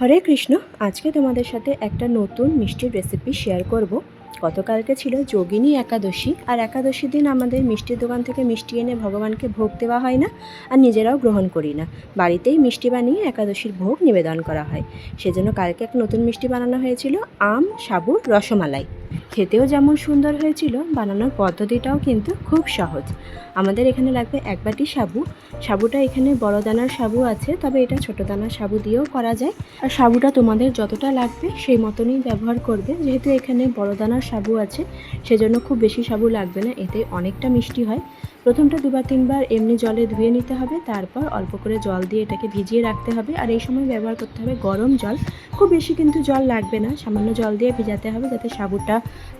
হরে কৃষ্ণ, আজকে তোমাদের সাথে একটা নতুন মিষ্টির রেসিপি শেয়ার করব। গতকালকে ছিল যোগিনী একাদশী, আর একাদশী দিন আমাদের মিষ্টির দোকান থেকে মিষ্টি এনে ভগবানকে ভোগ দেওয়া হয় না, আর নিজেরাও গ্রহণ করি না। বাড়িতেই মিষ্টি বানিয়ে একাদশীর ভোগ নিবেদন করা হয়। সেজন্য কালকে এক নতুন মিষ্টি বানানো হয়েছিল, আম, সাবুর রসমালাই। খেতেও যেমন সুন্দর হয়েছিল, বানানোর পদ্ধতিটাও কিন্তু খুব সহজ। আমাদের এখানে লাগবে এক বাটি সাবু। সাবুটা এখানে বড় দানার সাবু আছে, তবে এটা ছোট দানার সাবু দিয়েও করা যায়। আর সাবুটা তোমাদের যতটা লাগবে সেই মতনই ব্যবহার করবে। যেহেতু এখানে বড় দানার সাবু আছে, সেজন্য খুব বেশি সাবু লাগবে না, এতে অনেকটা মিষ্টি হয়। প্রথমটা দুবার তিনবার এমনি জলে ধুয়ে নিতে হবে, তারপর অল্প করে জল দিয়ে এটাকে ভিজিয়ে রাখতে হবে। আর এই সময় ব্যবহার করতে হবে গরম জল। খুব বেশি কিন্তু জল লাগবে না, সামান্য জল দিয়ে ভিজাতে হবে যাতে সাবুটা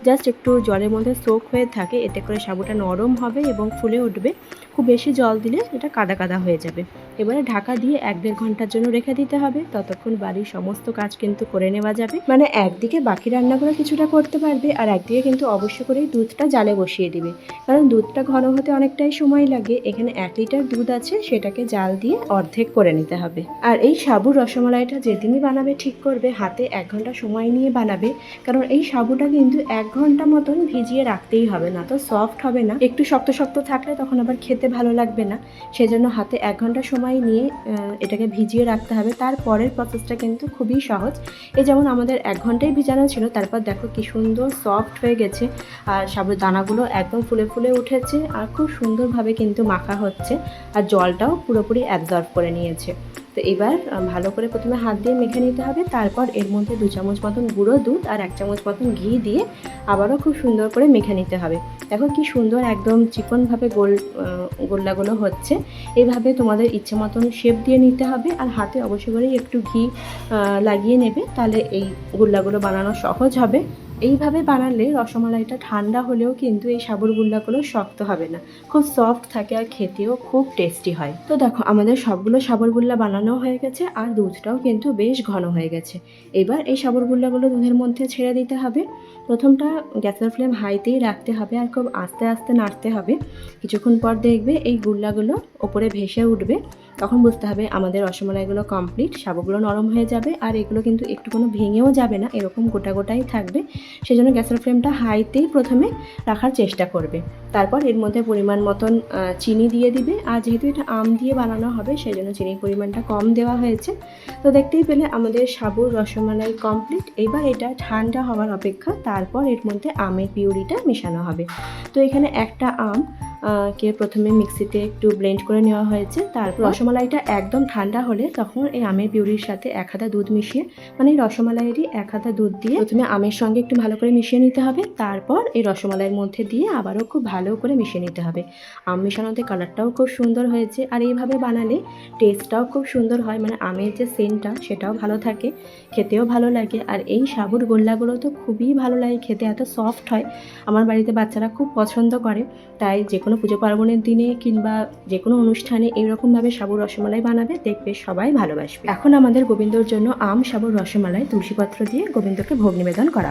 জাস্ট একটু জলের মধ্যে সোক হয়ে থাকে। এতে করে সাবুটা নরম হবে এবং ফুলে উঠবে। খুব বেশি জল দিলে এটা কাদা কাদা হয়ে যাবে। এবারে ঢাকা দিয়ে এক দেড় ঘণ্টার জন্য রেখে দিতে হবে। ততক্ষণ বাড়ির সমস্ত কাজ কিন্তু করে নেওয়া যাবে। মানে একদিকে বাকি রান্নাগুলো কিছুটা করতে পারবে, আর একদিকে কিন্তু অবশ্য করেই দুধটা জালে বসিয়ে দিবে। কারণ দুধটা ঘন হতে অনেকটাই সময় লাগে, এখানে এক লিটার দুধ আছে, সেটাকে জাল দিয়ে অর্ধেক করে নিতে হবে। আর এই সাবুর রসমালাইটা যেদিনই বানাবে ঠিক করবে, হাতে এক ঘণ্টা সময় নিয়ে বানাবে, কারণ এই সাবুটা কিন্তু এক ঘণ্টা মতন ভিজিয়ে রাখতেই হবে না তো সফট হবে না। একটু শক্ত শক্ত থাকলে তখন আবার খেতে ভালো লাগবে না। সেজন্য হাতে এক ঘণ্টা সময় নিয়ে এটাকে ভিজিয়ে রাখতে হবে। তারপরের প্রসেসটা কিন্তু খুবই সহজ। এই যেমন আমাদের এক ঘন্টায় ভিজানো ছিল, তারপর দেখো কি সুন্দর সফট হয়ে গেছে। আর সাবুর দানাগুলো একদম ফুলে ফুলে উঠেছে। আর খুব সুন্দরভাবে কিন্তু মাখা হচ্ছে আর জলটাও পুরোপুরি অ্যাবজর্ব করে নিয়েছে। তো এবার ভালো করে প্রথমে হাত দিয়ে মেখে নিতে হবে, তারপর এর মধ্যে দু চামচ মতন গুঁড়ো দুধ আর এক চামচ মতন ঘি দিয়ে আবারও খুব সুন্দর করে মেখে নিতে হবে। দেখো কি সুন্দর একদম চিকনভাবে গোল গোল্লাগুলো হচ্ছে। এইভাবে তোমাদের ইচ্ছে মতন শেপ দিয়ে নিতে হবে আর হাতে অবশ্যই করে একটু ঘি লাগিয়ে নেবে, তাহলে এই গোল্লাগুলো বানানো সহজ হবে। এইভাবে বানালে রসমালাইটা ঠান্ডা হলেও কিন্তু এই সাবুর গুল্লাগুলো শক্ত হবে না। খুব সফট থাকে আর খেতেও খুব টেস্টি হয়। তো দেখো, আমাদের সবগুলো সাবুর গুল্লা বানানো হয়ে গেছে আর দুধটাও কিন্তু বেশ ঘন হয়ে গেছে। এবার এই সাবুর গুল্লাগুলো দুধের মধ্যে ছেড়ে দিতে হবে। প্রথমটা গ্যাসের ফ্লেম হাইতেই রাখতে হবে আর খুব আস্তে আস্তে নাড়তে হবে। কিছুক্ষণ পর দেখবে এই গুল্লাগুলো ওপরে ভেসে উঠবে। তখন বুঝতে হবে আমাদের রসমালাইগুলো কমপ্লিট সাবুগুলো নরম হয়ে যাবে আর এগুলো কিন্তু একটু কোনো ভেঙেও যাবে না, এরকম গোটা গোটাই থাকবে। সেজন্য গ্যাসের ফ্লেমটা হাইতেই প্রথমে রাখার চেষ্টা করবে। তারপর এর মধ্যে পরিমাণ মতন চিনি দিয়ে দিবে। আর যেহেতু এটা আম দিয়ে বানানো হবে সেই জন্য চিনির পরিমাণটা কম দেওয়া হয়েছে। তো দেখতেই পেলে আমাদের সাবুর রসমালাই কমপ্লিট এবার এটা ঠান্ডা হওয়ার অপেক্ষা তারপর এর মধ্যে আমের পিউরিটা মেশানো হবে। তো এখানে একটা আম কে প্রথমে মিক্সিতে একটু ব্লেন্ড করে নেওয়া হয়েছে তারপর রসমালাইটা একদম ঠান্ডা হলে তখন এই আমের পিউরির সাথে এক হাতা দুধ মিশিয়ে মানে এই রসমালাইয়েরই এক হাতা দুধ দিয়ে প্রথমে আমের সঙ্গে একটু ভালো করে মিশিয়ে নিতে হবে তারপর এই রসমালাইয়ের মধ্যে দিয়ে আবারও খুব ভালো করে মিশিয়ে নিতে হবে। আম মেশানোতে কালারটাও খুব সুন্দর হয়েছে আর এইভাবে বানালে টেস্টটাও খুব সুন্দর হয় মানে আমের যে সেন্টটা সেটাও ভালো থাকে খেতেও ভালো লাগে আর এই সাবুর গোল্লাগুলো তো খুবই ভালো লাগে খেতে এত সফট হয়। আমার বাড়িতে বাচ্চারা খুব পছন্দ করে তাই যে কোনো পুজো পার্বণের দিনে কিংবা যে কোনো অনুষ্ঠানে এইরকমভাবে সাবুর রসমালাই বানাবে, দেখবে সবাই ভালোবাসবে। এখন আমাদের গোবিন্দর জন্য আম, সাবুর রসমালাই তুলসীপত্র দিয়ে গোবিন্দকে ভোগ নিবেদন করা